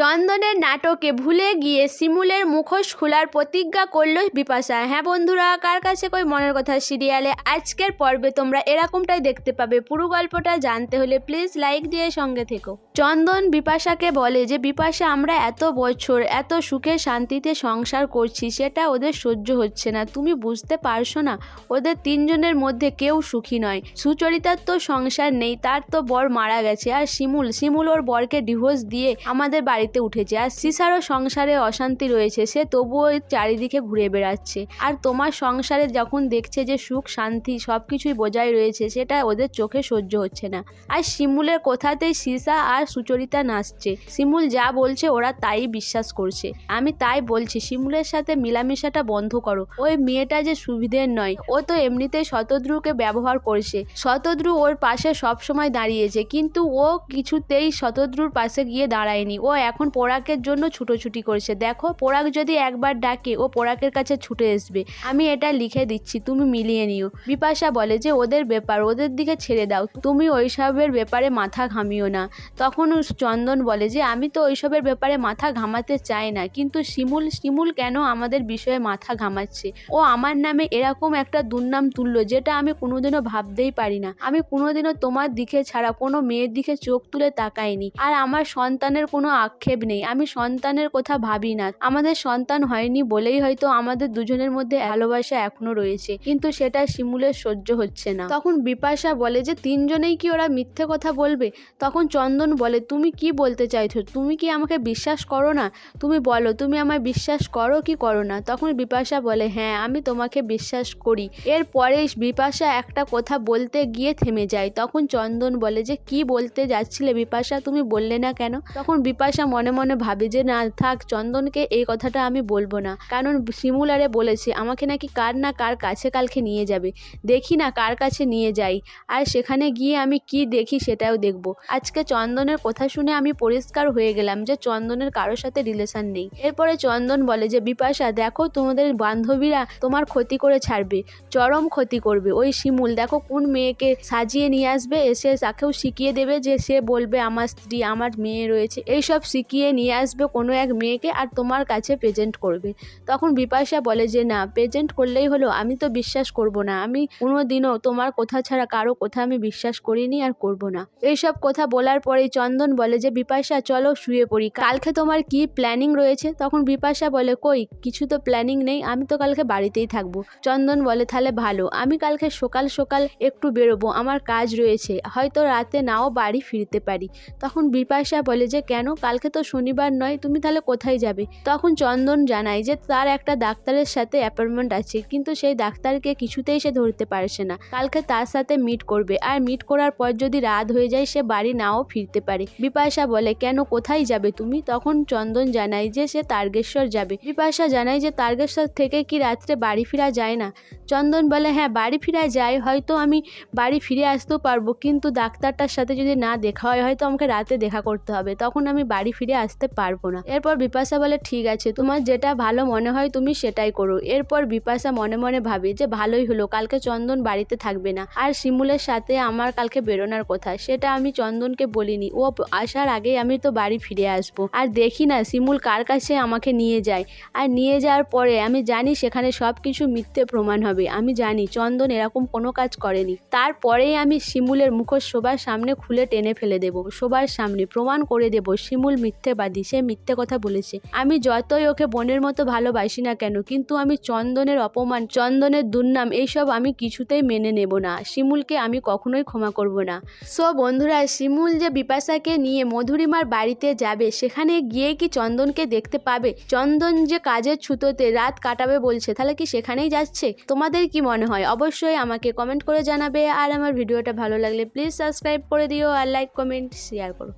চন্দনের নাটকে ভুলে গিয়ে শিমুলের মুখোশ খোলার প্রতিজ্ঞা করল বিপাশা। হ্যাঁ বন্ধুরা, কার কাছে কই মনের কথা? সিরিয়ালে আজকের পর্বে তোমরা এরকমটাই দেখতে পাবে। পুরো গল্পটা জানতে হলে প্লিজ লাইক দিয়ে সঙ্গে থেকো। চন্দন বিপাশাকে বলে যে, বিপাশা, আমরা এত বছর এত সুখে শান্তিতে সংসার করছি, সেটা ওদের সহ্য হচ্ছে না। তুমি বুঝতে পারছ না, ওদের তিনজনের মধ্যে কেউ সুখী নয়। সুচরিতার তো সংসার নেই, তার তো বর মারা গেছে। আর শিমুল শিমুল ওর বরকে ডিভোর্স দিয়ে আমাদের বাড়িতে উঠেছে। আর সিসারও সংসারে অশান্তি রয়েছে, সে তবুও চারিদিকে ঘুরে বেড়াচ্ছে। আর তোমার সংসারে যখন দেখছে যে সুখ, শান্তি সব কিছুই বজায় রয়েছে, সেটা ওদের চোখে সহ্য হচ্ছে না। আর শিমুলের কোথাতেই সিসা আর সুচরিতা নাচছে। শিমুল যা বলছে ওরা তাই বিশ্বাস করছে। আমি তাই বলছি, শিমুলের সাথে মিলামিশাটা বন্ধ করো। ওই মেয়েটা যে সুবিধের নয়, ও তো এমনিতেই শতদ্রুকে ব্যবহার করছে। শতদ্রু ওর পাশে সব সময় দাঁড়িয়েছে, কিন্তু ও কিছুতেই শতদ্রুর পাশে গিয়ে দাঁড়ায়নি। ও এখন পোড়াকের জন্য ছুটোছুটি করছে। দেখো, পোড়াক যদি একবার ডাকে, ও পোড়াকের কাছে ছুটে আসবে। আমি এটা লিখে দিচ্ছি, তুমি মিলিয়ে নিও। বিপাশা বলে যে, ওদের ব্যাপার, ওদের দিকে ছেড়ে দাও। তুমি ওইসবের ব্যাপারে মাথা ঘামিও না। তখন চন্দন বলে যে, আমি তো ওইসবের ব্যাপারে মাথা ঘামাতে চাই না, কিন্তু শিমুল শিমুল কেন আমাদের বিষয়ে মাথা ঘামাচ্ছে? ও আমার নামে এরকম একটা দুর্নাম তুললো, যেটা আমি কোনোদিনও ভাবতেই পারি না। আমি কোনোদিনও তোমার দিকে ছাড়া, কোনো মেয়ের দিকে চোখ তুলে তাকাইনি। আর আমার সন্তানের কোনো আক্ষেপ নেই। আমি সন্তানের কথা ভাবি না। আমাদের সন্তান হয়নি বলেই হয়তো আমাদের দুজনের মধ্যে ভালোবাসা এখনও রয়েছে। কিন্তু সেটা শিমুলের সহ্য হচ্ছে না। তখন বিপাশা বলে যে, তিনজনেই কি ওরা মিথ্যে কথা বলবে? তখন চন্দন বলে, তুমি কি বলতে চাইছো? তুমি কি আমাকে বিশ্বাস করো না? তুমি বলো, তুমি আমায় বিশ্বাস করো কি করো না? তখন বিপাশা বলে হ্যাঁ আমি তোমাকে বিশ্বাস করি। এরপরে বিপাশা একটা কথা বলতে গিয়ে থেমে যায়। তখন চন্দন বলে যে, কি বলতে যাচ্ছিলে বিপাশা? তুমি বললে না কেন? তখন বিপাশা মনে মনে ভাবে যে, না, থাক, চন্দনকে এই কথাটা আমি বলব না। কারণ শিমুলারে বলেছে, আমাকে নাকি কার না কার কাছে কালকে নিয়ে যাবে। দেখি না কার কাছে নিয়ে যাই। আর সেখানে গিয়ে আমি কি দেখি সেটাও দেখব। আজকে চন্দনের কথা শুনে আমি পরিষ্কার হয়ে গেলাম যে, চন্দনের কারোর সাথে রিলেশন নেই। এরপরে চন্দন বলে যে, বিপাশা, দেখো তোমাদের বান্ধবীরা তোমার ক্ষতি করে ছাড়বে, চরম ক্ষতি করবে। ওই শিমুল, দেখো কোন মেয়েকে সাজিয়ে নিয়ে আসবে, এসে তাকেও শিখিয়ে দেবে যে, সে বলবে, আমার স্ত্রী, আমার মেয়ে রয়েছে। এইসব শিখিয়ে নিয়ে আসবে কোনো এক মেয়েকে আর তোমার কাছে প্রেজেন্ট করবে। তখন বিপাশা বলে যে, না প্রেজেন্ট করলেই হলো, আমি তো বিশ্বাস করব না। আমি কোনো দিনও তোমার কথা ছাড়া কারও কথা আমি বিশ্বাস করিনি আর করব না। এইসব কথা বলার পরেই চন্দন বলে যে, বিপাশা, চলো শুয়ে পড়ি। কালকে তোমার কি প্ল্যানিং রয়েছে? তখন বিপাশা বলে, কই, কিছু তো প্ল্যানিং নেই, আমি তো কালকে বাড়িতেই থাকব। চন্দন বলে, তাহলে ভালো, আমি কালকে সকাল সকাল একটু বেরোবো, আমার কাজ রয়েছে। হয়তো রাতে নাও বাড়ি ফিরতে পারি। তখন বিপাশা বলে যে, কেন? কালকে তো শনিবার নয়, তুমি তাহলে কোথায় যাবে? তখন চন্দন জানায় যে তার একটা ডাক্তারের সাথে অ্যাপয়েন্টমেন্ট আছে, কিন্তু সেই ডাক্তারকে কিছুতেই সে ধরতে পারছে না। কালকে তার সাথে মিট করবে, আর মিট করার পর যদি রাত হয়ে যায়, সে বাড়ি নাও ফিরতে পারে। বিপাশা বলে, কেন, কোথায় যাবে তুমি? তখন চন্দন জানায় যে সে তারকেশ্বর যাবে। বিপাশা জানায় যে তারকেশ্বর থেকে কি রাত্রে বাড়ি ফেরা যায় না? চন্দন বলে হ্যাঁ বাড়ি ফিরা যায়, হয়তো আমি বাড়ি ফিরে আসতেও পারব, কিন্তু ডাক্তারটার সাথে যদি না দেখা হয়, হয়তো আমাকে রাতে দেখা করতে হবে। তখন আমি বাড়ি আসতে পারব না। এরপর বিপাশা বলে, ঠিক আছে, তোমার যেটা ভালো মনে হয় তুমি সেটাই করো। এরপর বিপাশা মনে মনে ভাবে যে, ভালোই হলো, কালকে চন্দন বাড়িতে থাকবে না। আর শিমুলের সাথে আমার কালকে বেরোনোর কথা, সেটা আমি চন্দনকে বলিনি। ও আসার আগেই আমি তো বাড়ি ফিরে আসব। আর দেখি না, শিমুল কার কাছে আমাকে নিয়ে যায়। আর নিয়ে যাওয়ার পরে আমি জানি সেখানে সব কিছু মিথ্যে প্রমাণ হবে। আমি জানি চন্দন এরকম কোনো কাজ করেনি। তারপরেই আমি শিমুলের মুখোশ সবার সামনে খুলে টেনে ফেলে দেব। সবার সামনে প্রমাণ করে দেব শিমুল মিথ্যেবাদী সে মিথ্যে কথা বলেছে। আমি যতই ওকে বোনের মতো ভালোবাসি না কেন, কিন্তু আমি চন্দনের অপমান, চন্দনের দুর্নাম, এইসব আমি কিছুতেই মেনে নেব না। শিমুলকে আমি কখনোই ক্ষমা করব না। সো বন্ধুরা, শিমুল যে বিপাশাকে নিয়ে মধুরিমার বাড়িতে যাবে, সেখানে গিয়ে কি চন্দনকে দেখতে পাবে? চন্দন যে কাজের ছুতোতে রাত কাটাবে বলছে, তাহলে কি সেখানেই যাচ্ছে? তোমাদের কি মনে হয়? অবশ্যই আমাকে কমেন্ট করে জানাবে। আর আমার ভিডিওটা ভালো লাগলে প্লিজ সাবস্ক্রাইব করে দিও আর লাইক, কমেন্ট শেয়ার করো।